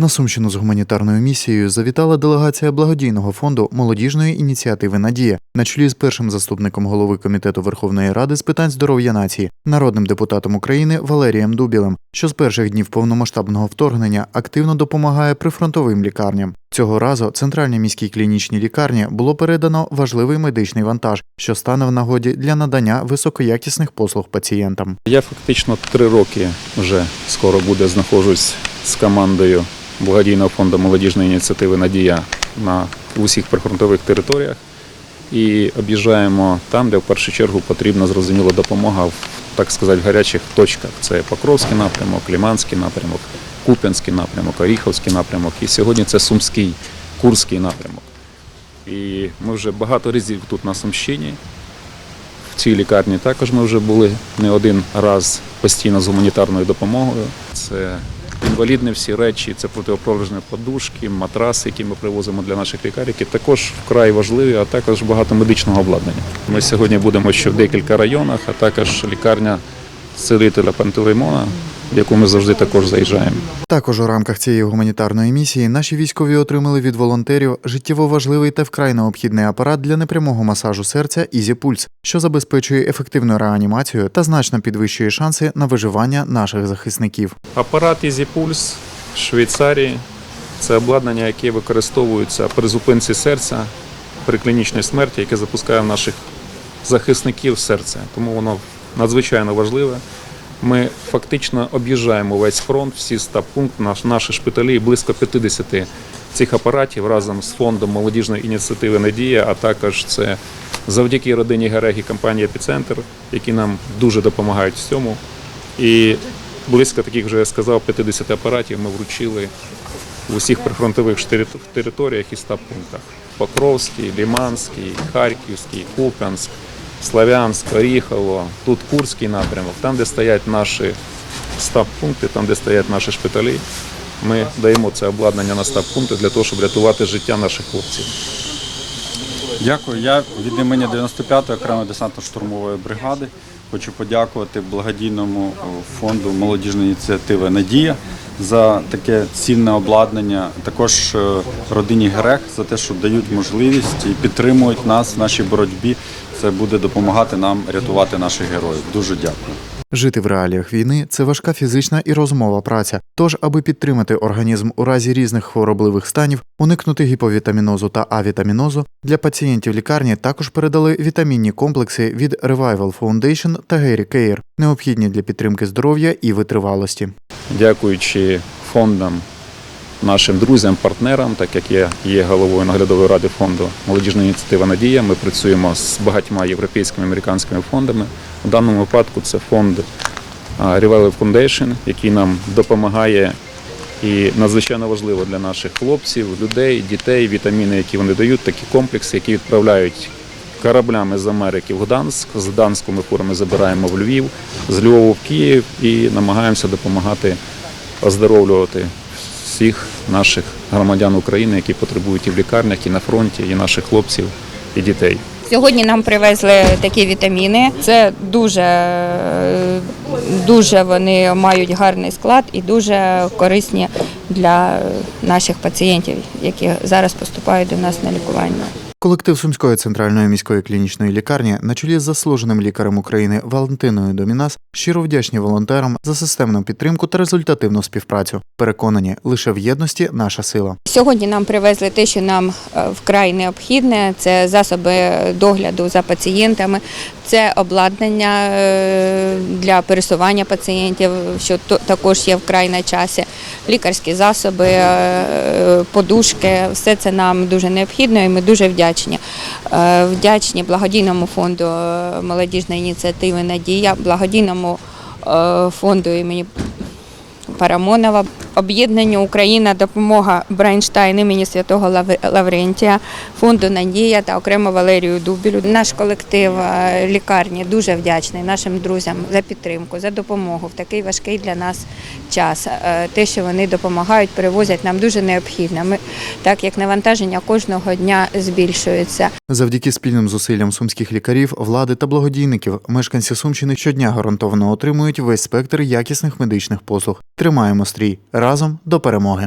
На Сумщину з гуманітарною місією завітала делегація благодійного фонду молодіжної ініціативи Надія на чолі з першим заступником голови комітету Верховної Ради з питань здоров'я нації, народним депутатом України Валерієм Дубілем, що з перших днів повномасштабного вторгнення активно допомагає прифронтовим лікарням. Цього разу центральній міській клінічній лікарні було передано важливий медичний вантаж, що стане в нагоді для надання високоякісних послуг пацієнтам. Я фактично три роки вже скоро буде знаходжусь з командою благодійного фонду молодіжної ініціативи Надія на усіх прифронтових територіях і об'їжджаємо там, де в першу чергу потрібна зрозуміла допомога в так сказати гарячих точках. Це Покровський напрямок, Ліманський напрямок, Куп'янський напрямок, Оріховський напрямок. І сьогодні це Сумський, Курський напрямок. І ми вже багато разів тут на Сумщині. В цій лікарні також ми вже були не один раз постійно з гуманітарною допомогою. Це інвалідні всі речі, це протиопролежні подушки, матраси, які ми привозимо для наших лікарів, які також вкрай важливі, а також багато медичного обладнання. Ми сьогодні будемо ще в декілька районах, а також лікарня цілителя Пантелеймона, в яку ми завжди також заїжджаємо. Також у рамках цієї гуманітарної місії наші військові отримали від волонтерів життєво важливий та вкрай необхідний апарат для непрямого масажу серця Pulse, що забезпечує ефективну реанімацію та значно підвищує шанси на виживання наших захисників. Апарат EasyPulse в Швейцарії це обладнання, яке використовується при зупинці серця при клінічній смерті, яке запускає в наших захисників серце. Тому воно надзвичайно важливе. Ми фактично об'їжджаємо весь фронт, всі стаб-пункти, наш, наші шпиталі, близько 50 цих апаратів разом з фондом молодіжної ініціативи Надія, а також це завдяки родині Герег і компанії Епіцентр, які нам дуже допомагають в цьому. І близько таких вже я сказав, 50 апаратів ми вручили в усіх прифронтових територіях і стаб пунктах: Покровський, Ліманський, Харківський, Куп'янськ, Славянськ, Оріхово, тут Курський напрямок, там, де стоять наші стаб пункти, там, де стоять наші шпиталі. Ми даємо це обладнання на стаб пункти для того, щоб рятувати життя наших хлопців. Дякую. Я від імені 95-ї окремої десантно-штурмової бригади хочу подякувати благодійному фонду молодіжної ініціативи Надія за таке цінне обладнання. Також е, родині Грех за те, що дають можливість і підтримують нас в нашій боротьбі. Це буде допомагати нам рятувати наших героїв. Дуже дякую. Жити в реаліях війни це важка фізична і розумова праця. Тож, аби підтримати організм у разі різних хворобливих станів, уникнути гіповітамінозу та авітамінозу, для пацієнтів лікарні також передали вітамінні комплекси від Revival Foundation та Gary Care, необхідні для підтримки здоров'я і витривалості. дякуючи фондам, нашим друзям, партнерам, так як я є головою наглядової ради фонду молодіжної ініціативи Надія. Ми працюємо з багатьма європейськими американськими фондами. У даному випадку це фонд Revival Foundation, який нам допомагає. І надзвичайно важливо для наших хлопців, людей, дітей, вітаміни, які вони дають, такі комплекси, які відправляють кораблями з Америки в Гданськ. З Гданську ми фурами забираємо в Львів, з Львова в Київ і намагаємося допомагати оздоровлювати всіх наших громадян України, які потребують і в лікарнях, і на фронті, і наших хлопців, і дітей. Сьогодні нам привезли такі вітаміни. Це дуже, дуже вони мають гарний склад і дуже корисні для наших пацієнтів, які зараз поступають до нас на лікування. Колектив Сумської центральної міської клінічної лікарні на чолі з заслуженим лікарем України Валентиною Домінас щиро вдячні волонтерам за системну підтримку та результативну співпрацю. Переконані, лише в єдності наша сила. Сьогодні нам привезли те, що нам е, вкрай необхідне. Це засоби догляду за пацієнтами, це обладнання е, для пересування пацієнтів, що також є вкрай на часі. Лікарські засоби, е, подушки, все це нам дуже необхідно і ми дуже вдячні. Е, Вдячні благодійному фонду молодіжної ініціативи Надія, благодійному фонду імені Парамонова, об'єднанню Україна допомога Брайнштайн імені святого Лаврентія, фонду Надія та окремо Валерію Дубілю. Наш колектив е, лікарні дуже вдячний нашим друзям за підтримку, за допомогу в такий важкий для нас час. Е, Те, що вони допомагають, привозять нам дуже необхідно. Ми так як навантаження кожного дня збільшується. Завдяки спільним зусиллям сумських лікарів, влади та благодійників, мешканці Сумщини щодня гарантовано отримують весь спектр якісних медичних послуг. Тримаємо стрій разом до перемоги.